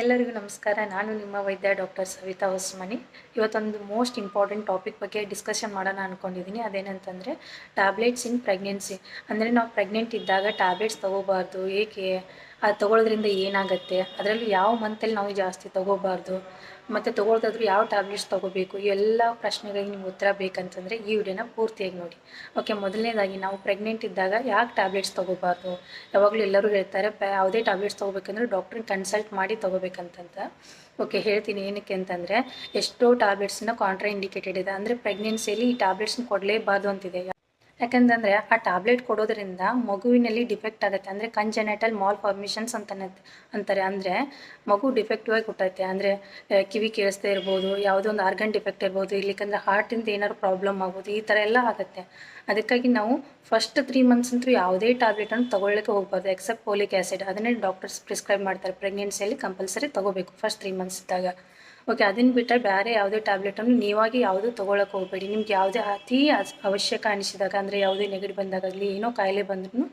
ಎಲ್ಲರಿಗೂ ನಮಸ್ಕಾರ. ನಾನು ನಿಮ್ಮ ವೈದ್ಯ ಡಾಕ್ಟರ್ ಸವಿತಾ ಹೊಸ್ಮನಿ. ಇವತ್ತೊಂದು ಮೋಸ್ಟ್ ಇಂಪಾರ್ಟೆಂಟ್ ಟಾಪಿಕ್ ಬಗ್ಗೆ ಡಿಸ್ಕಷನ್ ಮಾಡೋಣ ಅಂದ್ಕೊಂಡಿದ್ದೀನಿ ಅದೇನಂತಂದರೆ ಟ್ಯಾಬ್ಲೆಟ್ಸ್ ಇನ್ ಪ್ರೆಗ್ನೆನ್ಸಿ ಅಂದರೆ ನಾವು ಪ್ರೆಗ್ನೆಂಟ್ ಇದ್ದಾಗ ಟ್ಯಾಬ್ಲೆಟ್ಸ್ ತೊಗೋಬಾರ್ದು. ಏಕೆ? ಅದು ತೊಗೊಳೋದ್ರಿಂದ ಏನಾಗುತ್ತೆ? ಅದರಲ್ಲೂ ಯಾವ ಮಂತಲ್ಲಿ ನಾವು ಜಾಸ್ತಿ ತೊಗೋಬಾರ್ದು? ಮತ್ತು ತೊಗೊಳ್ದಾದ್ರೂ ಯಾವ ಟ್ಯಾಬ್ಲೆಟ್ಸ್ ತೊಗೋಬೇಕು? ಎಲ್ಲ ಪ್ರಶ್ನೆಗಳಿಗೆ ನಿಮ್ಗೆ ಉತ್ತರ ಬೇಕಂತಂದರೆ ಈ ವಿಡಿಯೋನ ಪೂರ್ತಿಯಾಗಿ ನೋಡಿ. ಓಕೆ ಮೊದಲನೇದಾಗಿ ನಾವು ಪ್ರೆಗ್ನೆಂಟ್ ಇದ್ದಾಗ ಯಾಕೆ ಟ್ಯಾಬ್ಲೆಟ್ಸ್ ತೊಗೋಬಾರ್ದು? ಯಾವಾಗಲೂ ಎಲ್ಲರೂ ಹೇಳ್ತಾರೆ ಯಾವುದೇ ಟ್ಯಾಬ್ಲೆಟ್ಸ್ ತೊಗೋಬೇಕಂದ್ರೆ ಡಾಕ್ಟ್ರನ್ನ ಕನ್ಸಲ್ಟ್ ಮಾಡಿ ತೊಗೋಬೇಕಂತಂತ. ಓಕೆ ಹೇಳ್ತೀನಿ ಏನಕ್ಕೆ ಅಂತಂದರೆ, ಎಷ್ಟೋ ಟ್ಯಾಬ್ಲೆಟ್ಸ್ನ ಕಾಂಟ್ರಾ ಇಂಡಿಕೇಟೆಡ್ ಇದೆ. ಅಂದರೆ ಪ್ರೆಗ್ನೆನ್ಸಿಯಲ್ಲಿ ಈ ಟ್ಯಾಬ್ಲೆಟ್ಸ್ನ ಕೊಡಲೇಬಾರ್ದು ಅಂತಿದೆ. ಯಾಕಂತಂದರೆ ಆ ಟ್ಯಾಬ್ಲೆಟ್ ಕೊಡೋದ್ರಿಂದ ಮಗುವಿನಲ್ಲಿ ಡಿಫೆಕ್ಟ್ ಆಗುತ್ತೆ. ಅಂದರೆ ಕಂಜೆನೆಟಲ್ ಮಾಲ್ ಫಾರ್ಮೇಷನ್ಸ್ ಅಂತ ಅಂತಾರೆ. ಅಂದರೆ ಮಗು ಡಿಫೆಕ್ಟಿವ್ ಆಗಿ ಹುಟ್ಟುತ್ತೆ. ಅಂದರೆ ಕಿವಿ ಕೇಳಿಸ್ದೇ ಇರ್ಬೋದು, ಯಾವುದೋ ಒಂದು ಆರ್ಗನ್ ಡಿಫೆಕ್ಟ್ ಇರ್ಬೋದು, ಇಲ್ಲಿಕಂದ್ರೆ ಹಾರ್ಟಿಂದ ಏನಾದ್ರು ಪ್ರಾಬ್ಲಮ್ ಆಗ್ಬೋದು ಈ ಥರ ಎಲ್ಲ ಆಗುತ್ತೆ. ಅದಕ್ಕಾಗಿ ನಾವು ಫಸ್ಟ್ ತ್ರೀ ಮಂತ್ಸ್ ಅಂತೂ ಯಾವುದೇ ಟ್ಯಾಬ್ಲೆಟನ್ನು ತಗೊಳ್ಳಿಕ್ಕೆ ಹೋಗ್ಬಾರ್ದು ಎಕ್ಸೆಪ್ಟ್ ಪೋಲಿಕ್ ಆ್ಯಸಿಡ್ ಅದನ್ನೇ ಡಾಕ್ಟರ್ಸ್ ಪ್ರಿಸ್ಕ್ರೈಬ್ ಮಾಡ್ತಾರೆ. ಪ್ರೆಗ್ನೆನ್ಸಿಯಲ್ಲಿ ಕಂಪಲ್ಸರಿ ತೊಗೋಬೇಕು ಫಸ್ಟ್ ತ್ರೀ ಮಂತ್ಸ್ ಇದ್ದಾಗ. ಓಕೆ ಅದನ್ನು ಬಿಟ್ಟರೆ ಬೇರೆ ಯಾವುದೇ ಟ್ಯಾಬ್ಲೆಟನ್ನು ನೀವಾಗಿ ಯಾವುದೂ ತೊಗೊಳಕ್ಕೆ ಹೋಗಬೇಡಿ. ನಿಮ್ಗೆ ಯಾವುದೇ ಅತಿ ಅವಶ್ಯಕ ಅನಿಸಿದಾಗ, ಅಂದರೆ ಯಾವುದೇ ನೆಗಡಿ ಬಂದಾಗಲಿ ಏನೋ ಕಾಯಿಲೆ ಬಂದ್ರೂ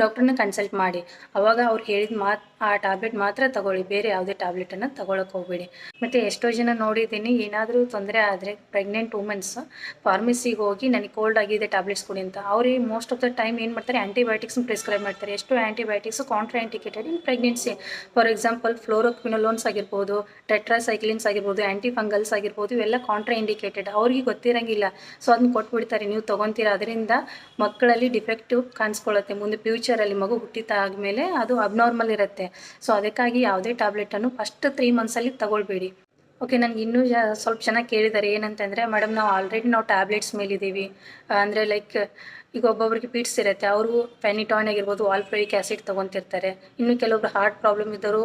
ಡಾಕ್ಟ್ರನ್ನ ಕನ್ಸಲ್ಟ್ ಮಾಡಿ. ಅವಾಗ ಅವ್ರು ಹೇಳಿದ ಮಾತ್, ಆ ಟ್ಯಾಬ್ಲೆಟ್ ಮಾತ್ರ ತಗೊಳ್ಳಿ, ಬೇರೆ ಯಾವುದೇ ಟ್ಯಾಬ್ಲೆಟನ್ನು ತಗೊಳಕ್ಕೆ ಹೋಗಬೇಡಿ. ಮತ್ತು ಎಷ್ಟೋ ಜನ ನೋಡಿದ್ದೀನಿ, ಏನಾದರೂ ತೊಂದರೆ ಆದರೆ ಪ್ರೆಗ್ನೆಂಟ್ ವುಮೆನ್ಸ್ ಫಾರ್ಮಸಿಗೆ ಹೋಗಿ ನನಗೆ ಕೋಲ್ಡ್ ಆಗಿದೆ ಟ್ಯಾಬ್ಲೆಟ್ಸ್ ಕೊಡಿ ಅಂತ. ಅವ್ರಿಗೆ ಮೋಸ್ಟ್ ಆಫ್ ದ ಟೈಮ್ ಏನು ಮಾಡ್ತಾರೆ ಆ್ಯಂಟಿಬಯೋಟಿಕ್ಸ್ ಪ್ರಿಸ್ಕ್ರೈಬ್ ಮಾಡ್ತಾರೆ. ಎಷ್ಟು antibiotics contraindicated in pregnancy for example fluoroquinolones ಆಗಿರ್ಬೋದು ಟೆಟ್ರಾಸೈಕ್ಲಿನ್ಸ್ ಆಗಿರ್ಬೋದು ಆ್ಯಂಟಿ ಫಂಗಲ್ಸ್ ಆಗಿರ್ಬೋದು, ಇವೆಲ್ಲ ಕಾಂಟ್ರಾ ಇಂಡಿಕೇಟೆಡ್ ಅವ್ರಿಗೆ ಗೊತ್ತಿರಂಗಿಲ್ಲ. ಸೊ ಅದನ್ನ ಕೊಟ್ಬಿಡ್ತಾರೆ. ನೀವು ತೊಗೊತೀರ? ಅದರಿಂದ ಮಕ್ಕಳಲ್ಲಿ ಡಿಫೆಕ್ಟಿವ್ ಕಾಣಿಸ್ಕೊಳ್ಳುತ್ತೆ ಮುಂದೆ ಫ್ಯೂಚರಲ್ಲಿ ಮಗು ಹುಟ್ಟಿದಾದ್ಮೇಲೆ ಅದು ಅಬ್ನಾರ್ಮಲ್ ಇರುತ್ತೆ. ಸೊ ಅದಕ್ಕಾಗಿ ಯಾವುದೇ ಟ್ಯಾಬ್ಲೆಟನ್ನು ಫಸ್ಟ್ ತ್ರೀ ಮಂತ್ಸಲ್ಲಿ ತಗೊಳ್ಬೇಡಿ. ಓಕೆ ನನಗೆ ಇನ್ನೂ ಸ್ವಲ್ಪ ಜನ ಕೇಳಿದ್ದಾರೆ ಏನಂತಂದರೆ ಮೇಡಮ್ ನಾವು ಆಲ್ರೆಡಿ ನಾವು ಟ್ಯಾಬ್ಲೆಟ್ಸ್ ಮೇಲಿದ್ದೀವಿ. ಅಂದರೆ ಲೈಕ್ ಈಗ ಒಬ್ಬೊಬ್ರಿಗೆ ಪೀಟ್ಸ್ ಇರುತ್ತೆ ಅವರು ಫೆನಿಟಾಯ್ನ್ ಆಗಿರ್ಬೋದು ವಾಲ್ಫ್ರೋಯಿಕ್ ಆ್ಯಸಿಡ್ ತೊಗೊತಿರ್ತಾರೆ. ಇನ್ನು ಕೆಲವೊಬ್ರು ಹಾರ್ಟ್ ಪ್ರಾಬ್ಲಮ್ ಇದ್ದವರು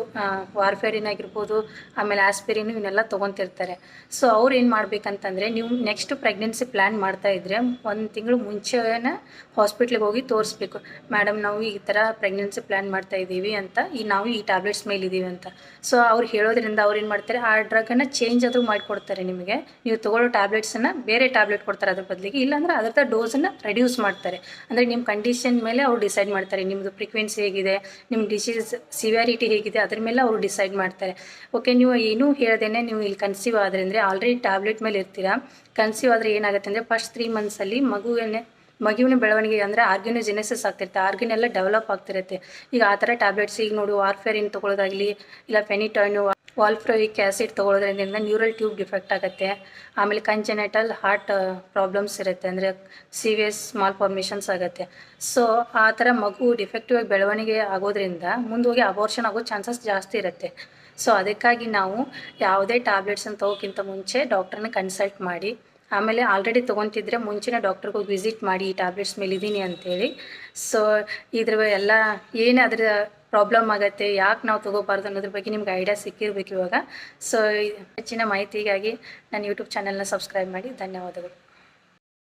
ವಾರ್ಫೇರಿನ್ ಆಗಿರ್ಬೋದು, ಆಮೇಲೆ ಆಸ್ಪಿರಿನ್ ಇವನ್ನೆಲ್ಲ ತೊಗೊತಿರ್ತಾರೆ. ಸೊ ಅವ್ರು ಏನು ಮಾಡ್ಬೇಕಂತಂದರೆ, ನೀವು ನೆಕ್ಸ್ಟ್ ಪ್ರೆಗ್ನೆನ್ಸಿ ಪ್ಲ್ಯಾನ್ ಮಾಡ್ತಾ ಇದ್ದರೆ ಒಂದು ತಿಂಗಳು ಮುಂಚೆನೇ ಹಾಸ್ಪಿಟ್ಲಿಗೆ ಹೋಗಿ ತೋರಿಸ್ಬೇಕು. ಮೇಡಮ್ ನಾವು ಈ ಥರ ಪ್ರೆಗ್ನೆನ್ಸಿ ಪ್ಲ್ಯಾನ್ ಮಾಡ್ತಾ ಇದ್ದೀವಿ ಅಂತ, ಈ ನಾವು ಈ ಟ್ಯಾಬ್ಲೆಟ್ಸ್ ಮೇಲಿದ್ದೀವಿ ಅಂತ. ಸೊ ಅವ್ರು ಹೇಳೋದ್ರಿಂದ ಅವ್ರು ಏನು ಮಾಡ್ತಾರೆ, ಆ ಡ್ರಗನ್ನು ಚೇಂಜ್ ಆದರೂ ಮಾಡಿಕೊಡ್ತಾರೆ ನಿಮಗೆ. ನೀವು ತೊಗೊಳ್ಳೋ ಟ್ಯಾಬ್ಲೆಟ್ಸನ್ನು ಬೇರೆ ಟ್ಯಾಬ್ಲೆಟ್ ಕೊಡ್ತಾರೆ ಅದ್ರ ಬದಲಿಗೆ, ಇಲ್ಲಾಂದ್ರೆ ಅದರ ಡೋಸನ್ನು ರೆಡ್ಯೂಸ್ ಮಾಡ್ತಾರೆ. ಅಂದರೆ ನಿಮ್ಮ ಕಂಡೀಷನ್ ಮೇಲೆ ಅವ್ರು ಡಿಸೈಡ್ ಮಾಡ್ತಾರೆ. ನಿಮ್ಮದು ಫ್ರೀಕ್ವೆನ್ಸಿ ಹೇಗಿದೆ ನಿಮ್ಮ ಡಿಸೀಸ್ ಸಿವಿಯಾರಿಟಿ ಹೇಗಿದೆ, ಅದ್ರ ಮೇಲೆ ಅವರು ಡಿಸೈಡ್ ಮಾಡ್ತಾರೆ. ಓಕೆ ನೀವು ಏನೂ ಹೇಳ್ದೇನೆ ನೀವು ಇಲ್ಲಿ ಕನ್ಸೀವ್ ಆದರೆ ಅಂದರೆ ಆಲ್ರೆಡಿ ಟ್ಯಾಬ್ಲೆಟ್ ಮೇಲೆ ಇರ್ತೀರಾ. ಕನ್ಸೀವ್ ಆದರೆ ಏನಾಗುತ್ತೆ ಅಂದರೆ ಫಸ್ಟ್ ತ್ರೀ ಮಂತ್ಸಲ್ಲಿ ಮಗುವನ್ನೇ ಮಗುವಿನ ಬೆಳವಣಿಗೆ ಅಂದರೆ ಆರ್ಗ್ಯನೋಜೆನೆಸಿಸ್ ಆಗ್ತಿರುತ್ತೆ. ಆರ್ಗನ್ ಎಲ್ಲ ಡೆವಲಪ್ ಆಗ್ತಿರುತ್ತೆ. ಈಗ ಆ ಥರ ಟ್ಯಾಬ್ಲೆಟ್ಸ್ ಈಗ ನೋಡು ವಾರ್ಫೇರಿನ್ ತೊಗೊಳೋದಾಗಲಿ, ಇಲ್ಲ ಫೆನಿಟಾಯ್ನು ವಾಲ್ಫ್ರೋಯಿಕ್ ಆ್ಯಸಿಡ್ ತೊಗೊಳೋದ್ರಿಂದ ನ್ಯೂರಲ್ ಟ್ಯೂಬ್ ಡಿಫೆಕ್ಟ್ ಆಗುತ್ತೆ. ಆಮೇಲೆ ಕಂಜೆನೆಟಲ್ ಹಾರ್ಟ್ ಪ್ರಾಬ್ಲಮ್ಸ್ ಇರುತ್ತೆ. ಅಂದರೆ ಸಿವಿಯಸ್ ಸ್ಮಾಲ್ ಫಾರ್ಮೇಷನ್ಸ್ ಆಗುತ್ತೆ. ಸೊ, ಆ ಥರ ಮಗು ಡಿಫೆಕ್ಟಿವ್ ಆಗಿ ಬೆಳವಣಿಗೆ ಆಗೋದ್ರಿಂದ ಮುಂದೋಗಿ ಅಬೋರ್ಷನ್ ಆಗೋ ಚಾನ್ಸಸ್ ಜಾಸ್ತಿ ಇರುತ್ತೆ. ಸೊ, ಅದಕ್ಕಾಗಿ ನಾವು ಯಾವುದೇ ಟ್ಯಾಬ್ಲೆಟ್ಸನ್ನು ತಗೋಕ್ಕಿಂತ ಮುಂಚೆ ಡಾಕ್ಟ್ರನ್ನ ಕನ್ಸಲ್ಟ್ ಮಾಡಿ, ಆಮೇಲೆ ಆಲ್ರೆಡಿ ತೊಗೊತಿದ್ರೆ ಮುಂಚೆನೇ ಡಾಕ್ಟ್ರಿಗೆ ಹೋಗಿ ವಿಸಿಟ್ ಮಾಡಿ, ಈ ಟ್ಯಾಬ್ಲೆಟ್ಸ್ ಮೇಲೆ ಇದ್ದೀನಿ ಅಂತೇಳಿ. ಸೊ, ಇದ್ರ ಎಲ್ಲ ಏನೇ ಅದರ ಪ್ರಾಬ್ಲಮ್ ಆಗುತ್ತೆ, ಯಾಕೆ ನಾವು ತೊಗೋಬಾರ್ದು ಅನ್ನೋದ್ರ ಬಗ್ಗೆ ನಿಮ್ಗೆ ಐಡಿಯಾ ಸಿಕ್ಕಿರ್ಬೇಕು ಇವಾಗ. ಸೊ ಹೆಚ್ಚಿನ ಮಾಹಿತಿಗಾಗಿ ನನ್ನ ಯೂಟ್ಯೂಬ್ ಚಾನಲ್ನ ಸಬ್ಸ್ಕ್ರೈಬ್ ಮಾಡಿ, ಧನ್ಯವಾದಗಳು.